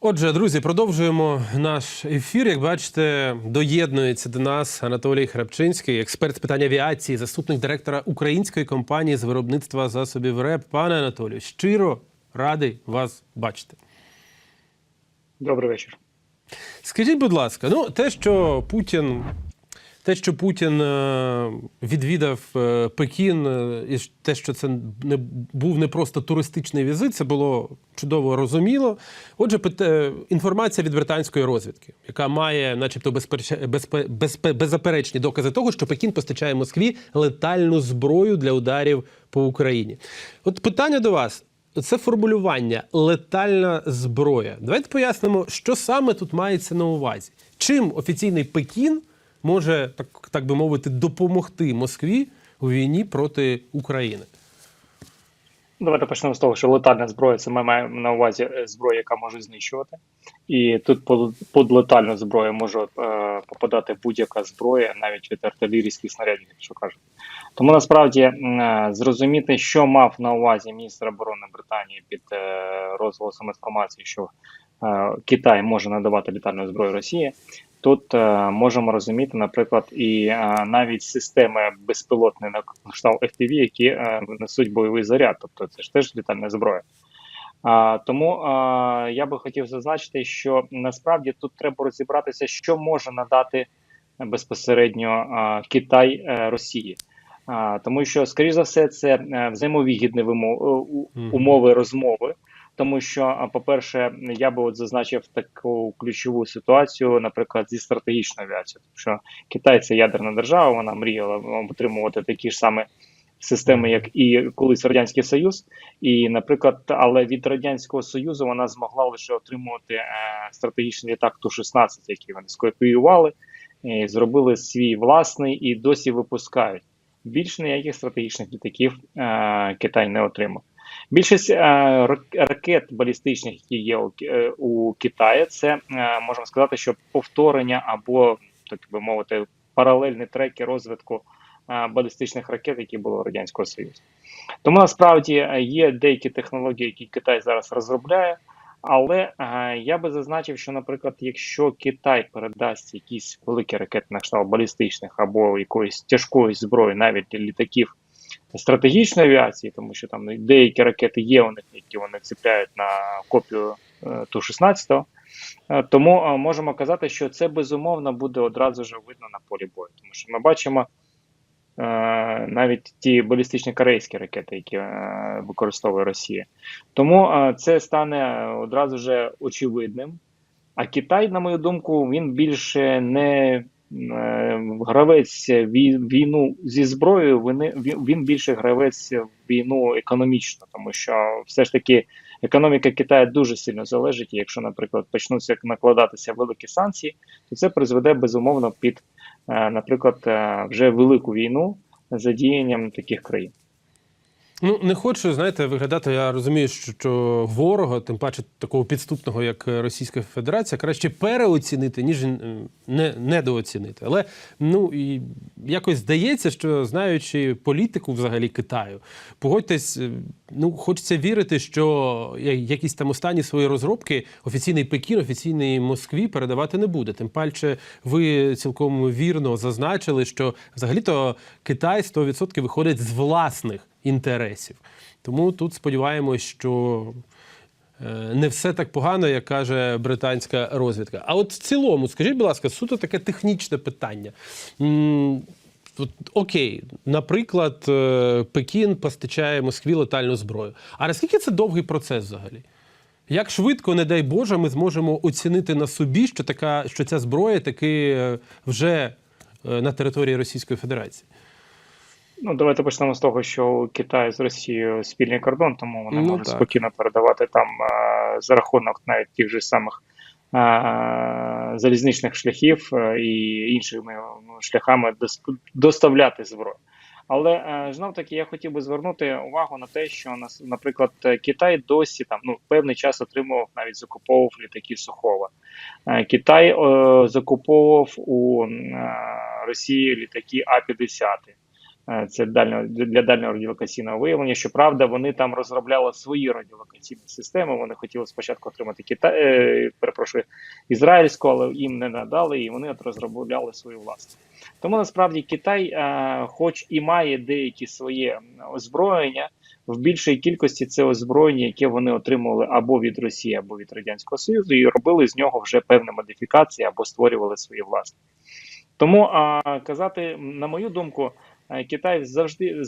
Отже, друзі, продовжуємо наш ефір. Як бачите, доєднується до нас Анатолій Храпчинський, експерт з питань авіації, заступник директора української компанії з виробництва засобів РЕП. Пане Анатолію, щиро радий вас бачити. Добрий вечір. Скажіть, будь ласка, ну те, що Путін. Те, що Путін е, відвідав е, Пекін, е, і те, що це не був не просто туристичний візит, це було чудово розуміло. Отже, інформація від британської розвідки, яка має, начебто, безпереч- безпе- безпе- беззаперечні докази того, що Пекін постачає Москві летальну зброю для ударів по Україні. От питання до вас. Це формулювання летальна зброя. Давайте пояснимо, що саме тут мається на увазі. Чим офіційний Пекін може, так, так би мовити, допомогти Москві у війні проти України? Давайте почнемо з того, що летальна зброя це ми маємо на увазі е, зброя, яка може знищувати. І тут под летальну зброю може е, попадати будь-яка зброя, навіть від артилерійських снарядів, якщо кажуть. Тому насправді е, зрозуміти, що мав на увазі міністр оборони Британії під е, розголосом інформації, що Китай може надавати літальну зброю Росії. Тут е, можемо розуміти, наприклад, і е, навіть системи безпілотні на кшталт FPV, які е, несуть бойовий заряд, тобто це ж теж літальна зброя. А, тому а, я би хотів зазначити, що насправді тут треба розібратися, що може надати безпосередньо а, Китай е, Росії. А, тому що, скоріш за все, це е, взаємовигідні вимо- е, умови розмови. Тому що, по-перше, я би от зазначив таку ключову ситуацію, наприклад, зі стратегічною авіацією. Тому що Китай це ядерна держава, вона мріяла отримувати такі ж саме системи, як і колись Радянський Союз. І, наприклад, але від Радянського Союзу вона змогла лише отримувати е, стратегічний літак Ту-16, який вони скопіювали, і зробили свій власний і досі випускають. Більше ніяких стратегічних літаків е, Китай не отримав. Більшість е, ракет балістичних, які є е, у Китаї, це е, можна сказати, що повторення або так би мовити, паралельні треки розвитку балістичних ракет, які були у радянського союзу. Тому насправді є деякі технології, які Китай зараз розробляє. Але я би зазначив, що, наприклад, якщо Китай передасть якісь великі ракети на кшталт балістичних або якоїсь тяжкої зброї, навіть літаків стратегічної авіації, тому що там деякі ракети є у них, які вони цепляють на копію е, Ту-16, е, тому е, можемо казати, що це безумовно буде одразу ж видно на полі бою, тому що ми бачимо. Навіть ті балістичні корейські ракети, які використовує Росія, тому це стане одразу ж очевидним. А Китай, на мою думку, він більше не гравець вій- війну зі зброєю, він, більше гравець в війну економічно, тому що все ж таки економіка Китаю дуже сильно залежить. І якщо, наприклад, почнуться накладатися великі санкції, то це призведе безумовно під, е, наприклад, е, вже велику війну задіянням таких країн. Ну, не хочу, знаєте, виглядати. Я розумію, що, що ворога, тим паче такого підступного, як Російська Федерація, краще переоцінити, ніж е, не, недооцінити. Але ну і якось здається, що знаючи політику взагалі Китаю, погодьтесь, е, ну хочеться вірити, що якісь там останні свої розробки офіційний Пекін, офіційний Москві передавати не буде. Тим паче, ви цілком вірно зазначили, що взагалі-то Китай 100% виходить з власних інтересів. Тому тут сподіваємось, що е, не все так погано, як каже британська розвідка. А от в цілому, скажіть, будь ласка, суто таке технічне питання. Окей, наприклад, е, Пекін постачає Москві летальну зброю. А наскільки це довгий процес взагалі? Як швидко, не дай Боже, ми зможемо оцінити на собі, що така, що ця зброя таки е, вже на території Російської Федерації? Ну, давайте почнемо з того, що у Китаю з Росією спільний кордон, тому вони Ну, можуть так. спокійно передавати там е, за рахунок навіть тих же самих е, залізничних шляхів е, і іншими шляхами дос- доставляти зброю. Але знов таки я хотів би звернути увагу на те, що нас, наприклад, Китай досі там ну певний час отримував навіть закуповував літаки Сухова. Китай е, закуповував у е, Росії літаки А-50. Е, Це дальнього для дальнього радіолокаційного виявлення. Щоправда, вони там розробляли свої радіолокаційні системи. Вони хотіли спочатку отримати Китай, е, перепрошую, ізраїльську, але їм не надали, і вони от розробляли свою власну. Тому насправді Китай, е, хоч і має деякі своє озброєння, в більшій кількості це озброєння, яке вони отримували або від Росії, або від Радянського Союзу, і робили з нього вже певні модифікації або створювали свої власні. Тому а, казати, на мою думку, е, Китай завжди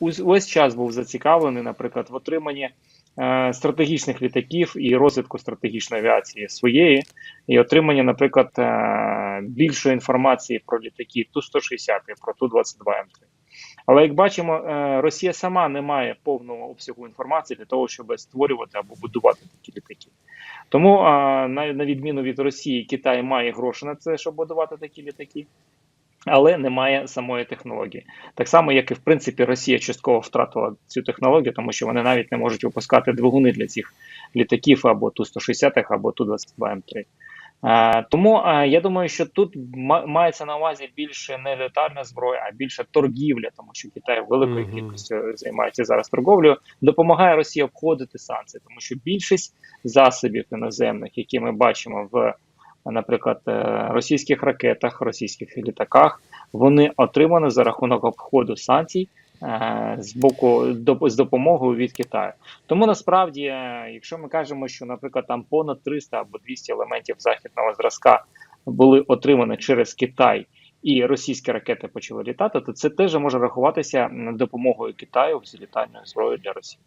увесь час був зацікавлений, наприклад, в отриманні е, стратегічних літаків і розвитку стратегічної авіації своєї, і отримання, наприклад, е, більшої інформації про літаки Ту-160 і про Ту-22М3. Але як бачимо, Росія сама не має повного обсягу інформації для того, щоб створювати або будувати такі літаки. Тому, а, на, відміну від Росії, Китай має гроші на це, щоб будувати такі літаки, але немає самої технології. Так само, як і в принципі Росія частково втратила цю технологію, тому що вони навіть не можуть випускати двигуни для цих літаків або Ту-160, або Ту-22М3. А, тому я думаю, що тут мається на увазі більше не летальна зброя, а більше торгівля, тому що Китай великою кількістю займається зараз торговлею, допомагає Росії обходити санкції, тому що більшість засобів іноземних, які ми бачимо в, наприклад, е, російських ракетах, російських літаках, вони отримані за рахунок обходу санкцій. Е, З боку з допомогою від Китаю, тому насправді, е, якщо ми кажемо, що, наприклад, там понад 300 або 200 елементів західного зразка були отримані через Китай, і російські ракети почали літати, то це теж може рахуватися допомогою Китаю з літальною зброєю для Росії.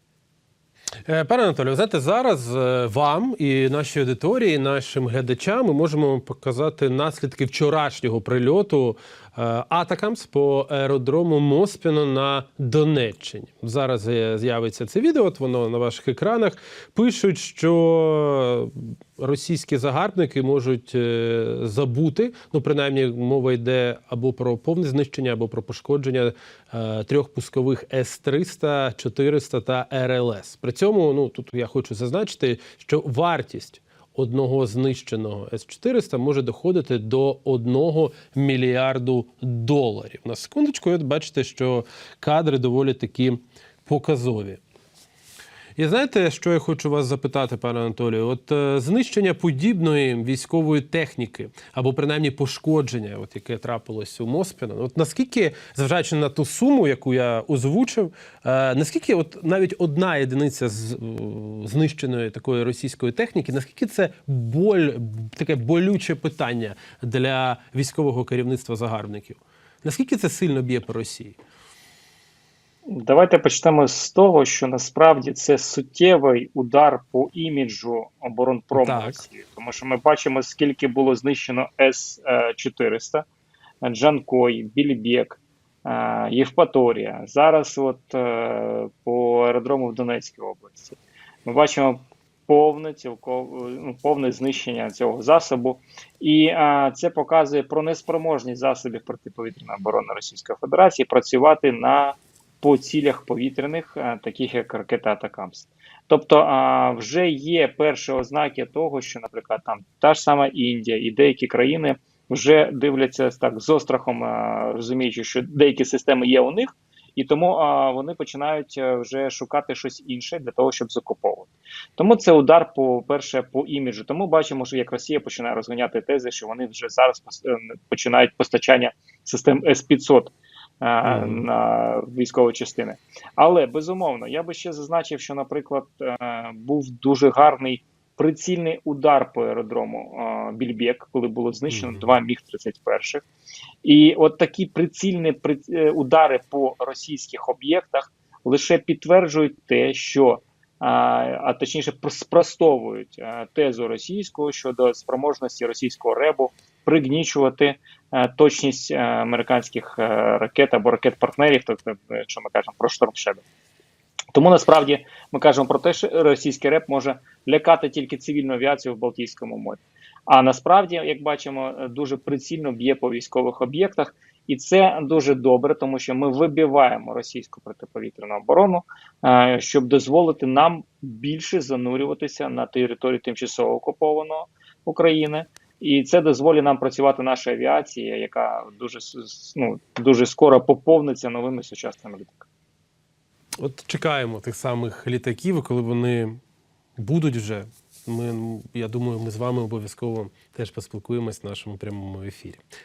Е, Пане Анатолію, знаєте, зараз вам і нашій аудиторії, і нашим глядачам ми можемо показати наслідки вчорашнього прильоту Атакамс по аеродрому Моспіно на Донеччині. Зараз е, з'явиться це відео, от воно на ваших екранах. Пишуть, що російські загарбники можуть е, забути, ну принаймні мова йде або про повне знищення, або про пошкодження е, трьох пускових С-300, 400 та РЛС. При цьому, ну тут я хочу зазначити, що вартість одного знищеного С-400 може доходити до 1 мільярду доларів. На секундочку, от бачите, що кадри доволі такі показові. І знаєте, що я хочу вас запитати, пане Анатолію? От е, знищення подібної військової техніки, або принаймні пошкодження, от яке трапилось у Моспіно, от наскільки, зважаючи на ту суму, яку я озвучив, е, наскільки от навіть одна єдиниця з е, знищеної такої російської техніки, наскільки це боль, таке болюче питання для військового керівництва загарбників? Наскільки це сильно б'є по Росії? Давайте почнемо з того, що насправді це суттєвий удар по іміджу оборонпрому Росії, тому що ми бачимо, скільки було знищено С-400, Джанкой, Більбек, е, Євпаторія. Зараз, от е, по аеродрому в Донецькій області, ми бачимо повне цілково ну, повне знищення цього засобу, і е, це показує про неспроможність засобів протиповітряної оборони Російської Федерації працювати на по цілях повітряних, е, таких як ракета Атакамс. Тобто вже є перші ознаки того, що, наприклад, там та ж сама Індія і деякі країни вже дивляться так з острахом, а, розуміючи, що деякі системи є у них, і тому а, вони починають е, вже шукати щось інше для того, щоб закуповувати. Тому це удар по перше по іміджу. Тому бачимо, що як Росія починає розганяти тези, що вони вже зараз е, починають постачання систем С-500 е, Мгм. На військові частини. Але безумовно, я би ще зазначив, що, наприклад, е, був дуже гарний прицільний удар по аеродрому е, Більбек, коли було знищено два міг 31 І от такі прицільні при- е, удари по російських об'єктах лише підтверджують те, що а, точніше прос- спростовують е, тезу російського щодо спроможності російського ребу пригнічувати е, точність е, американських е, ракет або ракет-партнерів, тобто, якщо ми кажемо про Storm Shadow. Тому насправді ми кажемо про те, що російський реп може лякати тільки цивільну авіацію в Балтійському морі. А насправді, як бачимо, дуже прицільно б'є по військових об'єктах, і це дуже добре, тому що ми вибиваємо російську протиповітряну оборону, щоб дозволити нам більше занурюватися на територію тимчасово окупованого України І це дозволить нам працювати наша авіація, яка дуже ну, дуже скоро поповниться новими сучасними літаками. От чекаємо тих самих літаків, коли вони будуть вже. Ми, я думаю, ми з вами обов'язково теж поспілкуємось в нашому прямому ефірі.